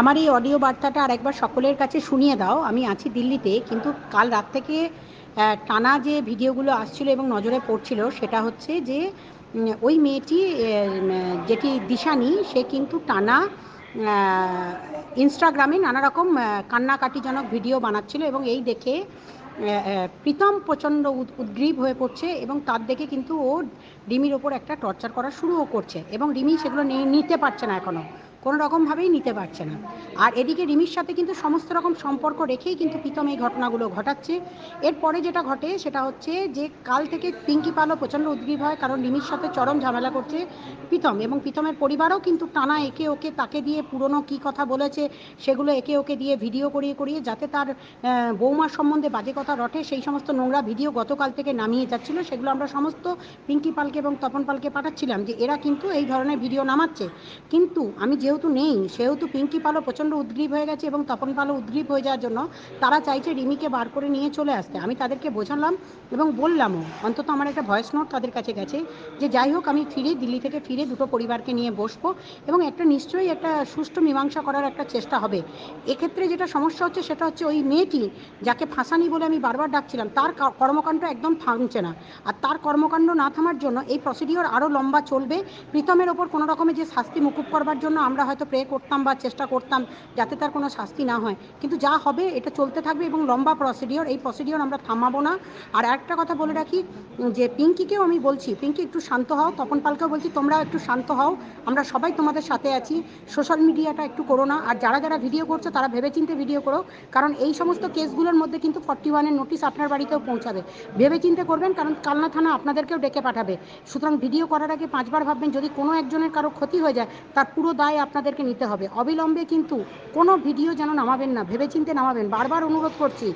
আমার এই অডিও বার্তাটা আরেকবার সকলের কাছে শুনিয়ে দাও। আমি আছি দিল্লিতে, কিন্তু কাল রাত থেকে টানা যে ভিডিওগুলো আসছিল এবং নজরে পড়ছিল, সেটা হচ্ছে যে ওই মেয়েটি যেটি দিশানি, সে কিন্তু টানা ইনস্টাগ্রামে নানা রকম কান্নাকাটিজনক ভিডিও বানাচ্ছিল এবং এই দেখে প্রীতম প্রচণ্ড উদ- উদ্গ্রীব হয়ে পড়ছে এবং তার দেখে কিন্তু ও রিমির ওপর একটা টর্চার করা শুরুও করছে। এবং রিমি সেগুলো নিতে পারছে না এখনও। কোনো রকমভাবেই নিতে পারছে না। আর এদিকে রিমির সাথে কিন্তু সমস্ত রকম সম্পর্ক রেখেই কিন্তু প্রীতম এই ঘটনাগুলো ঘটাচ্ছে। এরপরে যেটা ঘটে সেটা হচ্ছে যে কাল থেকে পিঙ্কি পালও প্রচণ্ড উদ্গ্রীব হয় কারণ রিমির সাথে চরম ঝামেলা করছে প্রীতম এবং প্রীতমের পরিবারও কিন্তু টানা একে ওকে তাকে দিয়ে পুরনো কী কথা বলেছে সেগুলো একে ওকে দিয়ে ভিডিও করিয়ে করিয়ে যাতে তার বৌমার সম্বন্ধে বাজে কথা রটে সেই সমস্ত নোংরা ভিডিও গতকাল থেকে নামিয়ে যাচ্ছিল। সেগুলো আমরা সমস্ত পিঙ্কি পালকে এবং তপন পালকে পাঠাচ্ছিলাম যে এরা কিন্তু এই ধরনের ভিডিও নামাচ্ছে। কিন্তু আমি যেহেতু নেই, সেহেতু পিঙ্কি পালও প্রচণ্ড উদ্গ্রীব হয়ে গেছে এবং তপন পালও উদ্গ্রীব হয়ে যাওয়ার জন্য তারা চাইছে রিমিকে বার করে নিয়ে চলে আসতে। আমি তাদেরকে বোঝালাম এবং বললামও, অন্তত আমার একটা ভয়েস নোট তাদের কাছে গেছে যে যাই হোক, আমি ফিরে, দিল্লি থেকে ফিরে দুটো পরিবারকে নিয়ে বসবো এবং একটা নিশ্চয়ই একটা সুষ্ঠু মীমাংসা করার একটা চেষ্টা হবে। এক্ষেত্রে যেটা সমস্যা হচ্ছে সেটা হচ্ছে ওই মেয়েটি যাকে ফাঁসানি বলে আমি বারবার ডাকছিলাম, তার কর্মকাণ্ড একদম থামছে না। আর তার কর্মকাণ্ড না থামার জন্য এই প্রসিডিওর আরও লম্বা চলবে। প্রীতমের ওপর কোনো রকমের যে শাস্তি মুকুব করবার জন্য আমরা হয়তো প্রে করতাম বা চেষ্টা করতাম যাতে তার কোনো শাস্তি না হয়। কিন্তু যা হবে এটা চলতে থাকবে এবং লম্বা প্রসিডিওর এই প্রসিডিওর আমরা থামাবো না। আর একটা কথা বলে রাখি যে পিঙ্কিকেও আমি বলছি, পিঙ্কি একটু শান্ত হও, তপন পালকেও বলছি, তোমরা একটু শান্ত হও, আমরা সবাই তোমাদের সাথে আছি সোশ্যাল মিডিয়াটা একটু করো না। আর যারা যারা ভিডিও করছ, তারা ভেবেচিন্তে ভিডিও করো, কারণ এই সমস্ত কেসগুলোর মধ্যে কিন্তু ফর্টি ওয়ানের নোটিশ আপনার বাড়িতেও পৌঁছাবে। ভেবেচিন্তে করবেন, কারণ কালনা থানা আপনাদেরকেও ডেকে পাঠাবে। সুতরাং ভিডিও করার আগে পাঁচবার ভাববেন, যদি কোনো একজনের কারও ক্ষতি হয়ে যায়, তার পুরো দায় আপনাদেরকে নিতে হবে। অবিলম্বে কিন্তু কোনো ভিডিও যেন নামাবেন না। ভেবেচিন্তে নামাবেন। বারবার অনুরোধ করছি।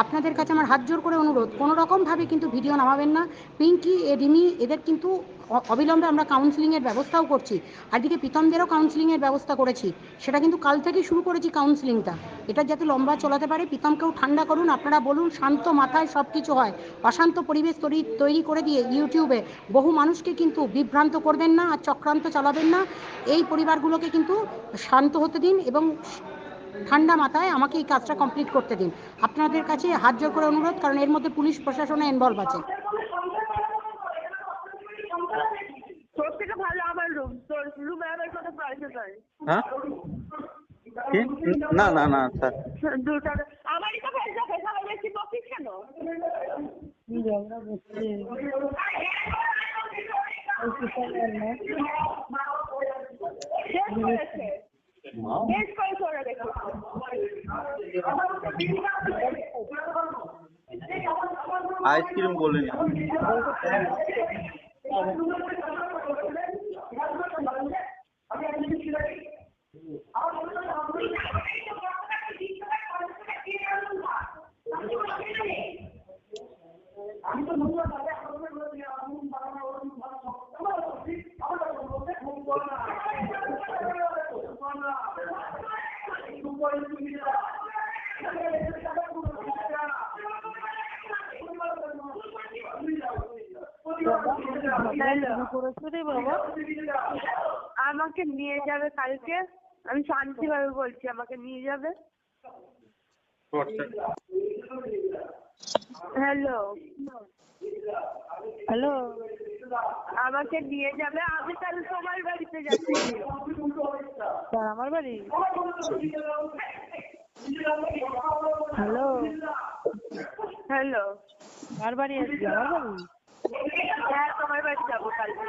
আপনাদের কাছে আমার হাত জোর করে অনুরোধ কোনো রকমভাবে কিন্তু ভিডিও নামাবেন না। পিঙ্কি এ রিমি, এদের কিন্তু অবিলম্বে আমরা কাউন্সিলিংয়ের ব্যবস্থাও করছি। আর এদিকে প্রীতমদেরও কাউন্সিলিংয়ের ব্যবস্থা করেছি। সেটা কিন্তু কাল থেকেই শুরু করেছি কাউন্সিলিংটা এটা যাতে লম্বা চলাতে পারে, প্রীতমকেও ঠান্ডা করুন। আপনারা বলুন, শান্ত মাথায় সব কিছু হয়। অশান্ত পরিবেশ তৈরি তৈরি করে দিয়ে ইউটিউবে বহু মানুষকে কিন্তু বিভ্রান্ত করবেন না আর চক্রান্ত চালাবেন না। এই পরিবারগুলোকে কিন্তু শান্ত হতে দিন এবং ঠান্ডা মাথায় আমাকে এই কাজটা কমপ্লিট করতে দিন। আপনাদের কাছে হাত জোর করে অনুরোধ কারণ এর মধ্যে পুলিশ প্রশাসনে ইনভলভ আছে। তোর থেকে ভালো আমার রুম তোর রুমে আমার কত হ্যাঁ? না না না স্যার আমারই তো পয়সা পয়সা আমার বেশি বকিস কেন? শেষ फ़िल्म বলিনি আমাকে নিয়ে যাবে কালকে। আমি শান্তিভাবে বলছি, আমাকে নিয়ে যাবে। হ্যালো হ্যালো আমাকে নিয়ে যাবে। আমি তাহলে তোমার বাড়িতে যাচ্ছি। আমার বাড়ি? হ্যালো হ্যালো কার বাড়ি আসবি আমার বাড়ি? হ্যাঁ তোমার বাড়ি যাব কালকে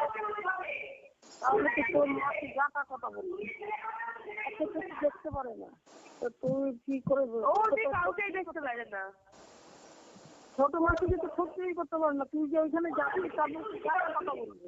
তাহলে তো তোর কথা এত দেখতে পারে না তো তুই কি করে বল- ও যে কাউকেই দেখতে পারে না ছোট মাসিকে তো সত্যিই করতে পারে না। তুই যে ওইখানে যাবি জাতা কথা বলবি?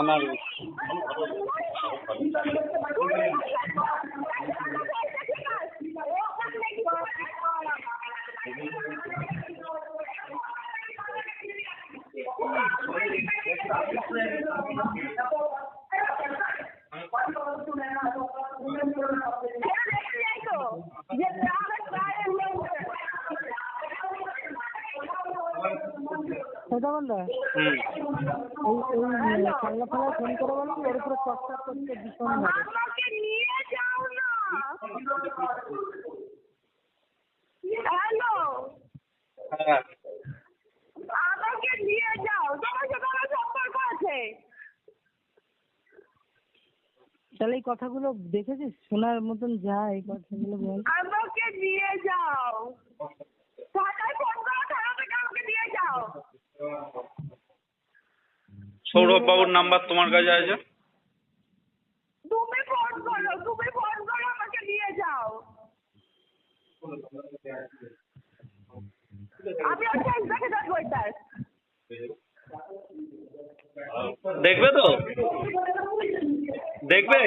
আমার দা হুম। এই এই ফোন করে বলো ওর উপরে চর্চা করতে ভীষণ আমাকে নিয়ে যাও না। হ্যালো? হ্যাঁ। আমাকে নিয়ে যাও। তোমার সাথে আমার সম্পর্ক আছে। তাহলে এই কথাগুলো দেখেছিস? শোনার মতন যায় এই কথাগুলো বল। আমাকে নিয়ে যাও। থানায় ফোন করো থানা থেকে আমাকে নিয়ে যাও। সৌরভ বাবুর নাম্বার তোমার কাছে আছে? তুমি ফোন করো তুমি ফোন করো আমাকে নিয়ে যাও। আমি দেখে যাব দেখবে তো? দেখবে?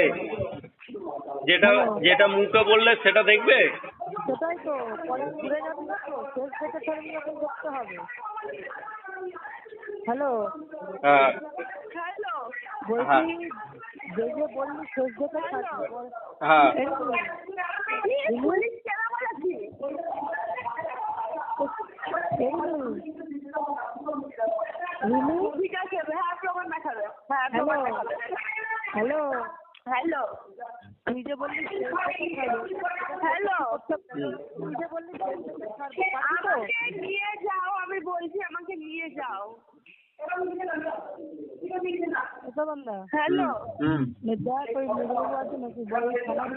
যেটা যেটা মুখে বললে সেটা দেখবে? সেটাই তো পরে ঘুরে যাবি না তো শেষ থেকে টার্মিনেশন করতে হবে। হ্যালো? হ্যাঁ। হ্যালো। হ্যাঁ। বলছি যে যে বললি শেষ থাকবে হ্যাঁ। বলেছি? হ্যাঁ হ্যাঁ হ্যালো। হ্যালো। তুই যে বললি হ্যালো। তুই যে বললি নিয়ে যাও আমি বলছি আমাকে নিয়ে যাও এটা বান্দা হ্যালো। নাকি বল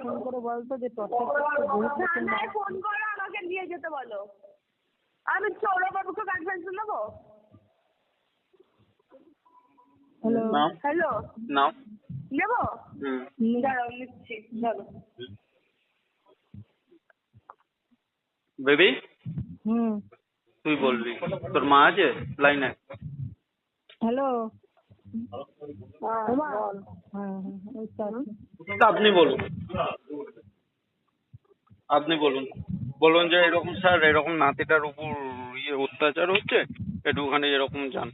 ফোন করে বলতো যে ফোন আমাকে নিয়ে যেতে বলো। আমি সৌরবাবুকে কনফারেন্স নেব? হ্যালো। হ্যালো। নাও। নেব? হুম। দাঁড়াও নিচ্ছি ধরো বেবি? হুম। তুই বলবি। তোর মা আছে লাইনে? হ্যালো হ্যাঁ হ্যাঁ হ্যাঁ। আপনি বলুন। আপনি বলুন। বলুন যে এরকম স্যার এরকম নাতিটার উপর ইয়ে অত্যাচার হচ্ছে? একটুখানি এরকম যান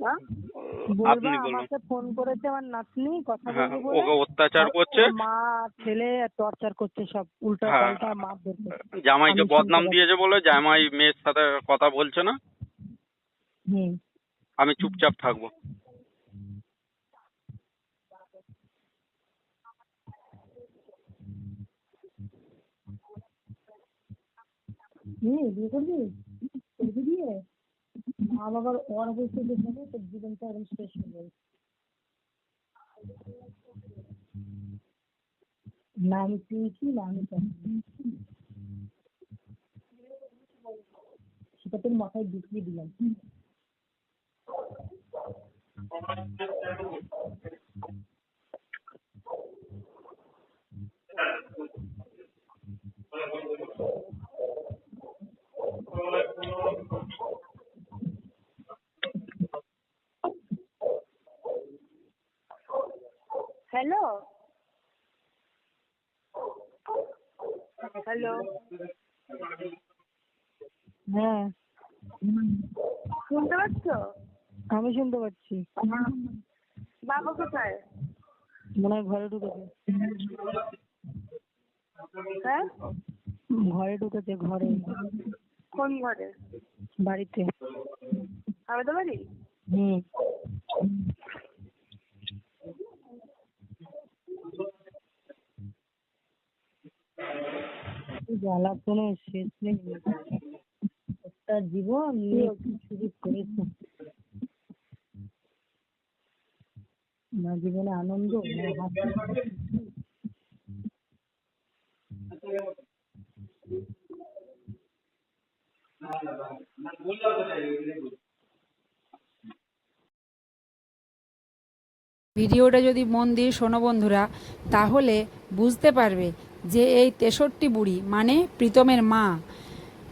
হ্যাঁ? বলবা আপনি বলুন। আমাকে ফোন করেছে আমার নাতনি কথা হ্যাঁ বলব বলে। ওকে অত্যাচার করছে? মা ছেলে টর্চার করছে সব উল্টা হ্যাঁ। পাল্টা মারধর করছে। জামাইকে আমি বদনাম দিয়েছে বলে জামাই মেয়ের সাথে কথা বলছে না? হুম। আমি চুপচাপ থাকব। বিয়ে করবি? করবি বিয়ে? মা বাবার বলছে যে হবে তোর জীবনটা একদম শেষ হয়ে যাবে না আমি শুনছি না আমি চাচ্ছি সেটা তোর মাথায় ঢুকিয়ে দিলাম হ্যালো হ্যালো হ্যাঁ। শুনতে পাচ্ছ? আমি শুনতে পাচ্ছি। বাবা কোথায়? মনে হয় ঘরে ঢুকেছে। হ্যাঁ? ঘরে ঢুকেছে ঘরে। কোন ঘরে? বাড়িতে। আমাদের বাড়ি হুম। জ্বালা কোনো শেষ নেই। একটা জীবন কি করেছে না জীবনে আনন্দ ভিডিওটা যদি মন দিয়ে শোনো বন্ধুরা, তাহলে বুঝতে পারবে যে এই তেষট্টি বুড়ি মানে প্রীতমের মা,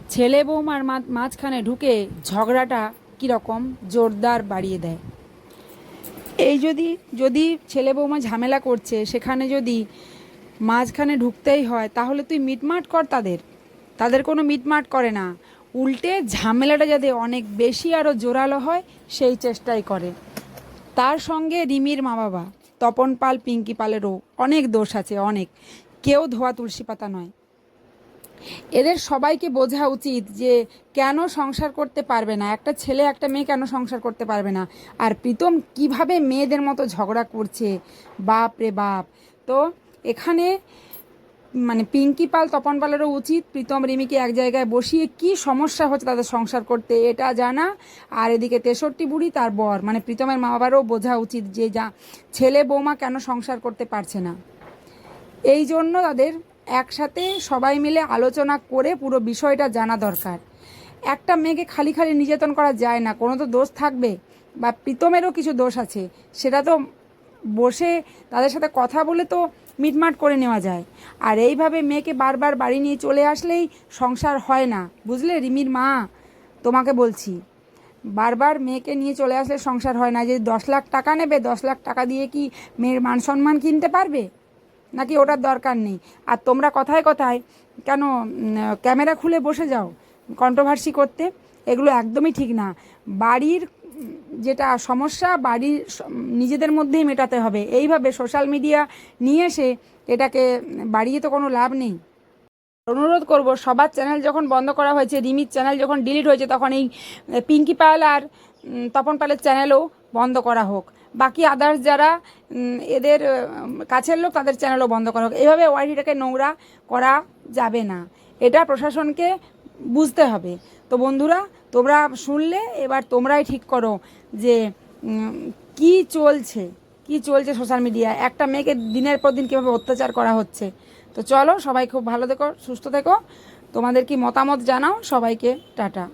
ছেলে বৌমার মাঝখানে ঢুকে ঝগড়াটা কীরকম জোরদার বাড়িয়ে দেয়। এই যদি যদি ছেলে বৌমা ঝামেলা করছে, সেখানে যদি মাঝখানে ঢুকতেই হয়, তাহলে তুই মিটমাট কর তাদের। তাদের কোনো মিটমাট করে না। উল্টে ঝামেলাটা যাতে অনেক বেশি আরও জোরালো হয়, সেই চেষ্টাই করে। তার সঙ্গে রিমির মা বাবা তপন পাল, পিঙ্কি পালেরও অনেক দোষ আছে, অনেক। কেউ ধোয়া তুলসী পাতা নয়। এদের সবাইকে বোঝা উচিত যে কেন সংসার করতে পারবে না। একটা ছেলে, একটা মেয়ে কেন সংসার করতে পারবে না? আর প্রীতম কীভাবে মেয়েদের মতো ঝগড়া করছে? বাপ রে বাপ। তো এখানে মানে পিঙ্কি পাল, তপন পালেরও উচিত। প্রীতম, রিমিকে এক জায়গায় বসিয়ে কি সমস্যা হচ্ছে তাদের সংসার করতে এটা জানা। আর এদিকে তেষট্টি বুড়ি তার বর। মানে প্রীতমের মা বাবারও বোঝা উচিত যে যা ছেলে বৌমা কেন সংসার করতে পারছে না। এই জন্য তাদের একসাথে সবাই মিলে আলোচনা করে পুরো বিষয়টা জানা দরকার। একটা মেয়েকে খালি খালি নির্যাতন করা যায় না, কোনো তো দোষ থাকবে বা প্রীতমেরও কিছু দোষ আছে, সেটা তো বসে তাদের সাথে কথা বলে তো মিটমাট করে নেওয়া যায়। আর এইভাবে মেয়েকে বারবার বাড়ি নিয়ে চলে আসলেই সংসার হয় না। বুঝলে রিমির মা? তোমাকে বলছি, বারবার মেয়েকে নিয়ে চলে আসলে সংসার হয় না। যে দশ লাখ টাকা নেবে, দশ লাখ টাকা দিয়ে কি মেয়ের মান সম্মান কিনতে পারবে? নাকি ওটার দরকার নেই? আর তোমরা কথায় কথায় কেন ক্যামেরা খুলে বসে যাও কন্ট্রোভার্সি করতে? এগুলো একদমই ঠিক না। বাড়ির যেটা সমস্যা, বাড়ির নিজেদের মধ্যেই মেটাতে হবে। এইভাবে সোশ্যাল মিডিয়া নিয়ে এসে এটাকে বাড়িয়ে তো কোনো লাভ নেই। অনুরোধ করব, সবার চ্যানেল যখন বন্ধ করা হয়েছে, রিমির চ্যানেল যখন ডিলিট হয়েছে, তখন এই পিঙ্কি পাল আর তপন পালের চ্যানেলও বন্ধ করা হোক। বাকি আদার্স যারা এদের কাছের লোক, তাদের চ্যানেলও বন্ধ করা হোক। এভাবে ওয়াইটিটাকে নোংরা করা যাবে না। এটা প্রশাসনকে বুঝতে হবে। তো বন্ধুরা, তোমরা শুনলে, এবার তোমরাই ঠিক করো যে কি চলছে কি চলছে সোশ্যাল মিডিয়ায় একটা মেয়েকে দিনের পর দিন কীভাবে অত্যাচার করা হচ্ছে? তো চলো, সবাই খুব ভালো থেকো, সুস্থ থেকো। তোমাদের কি মতামত জানাও? সবাইকে টাটা।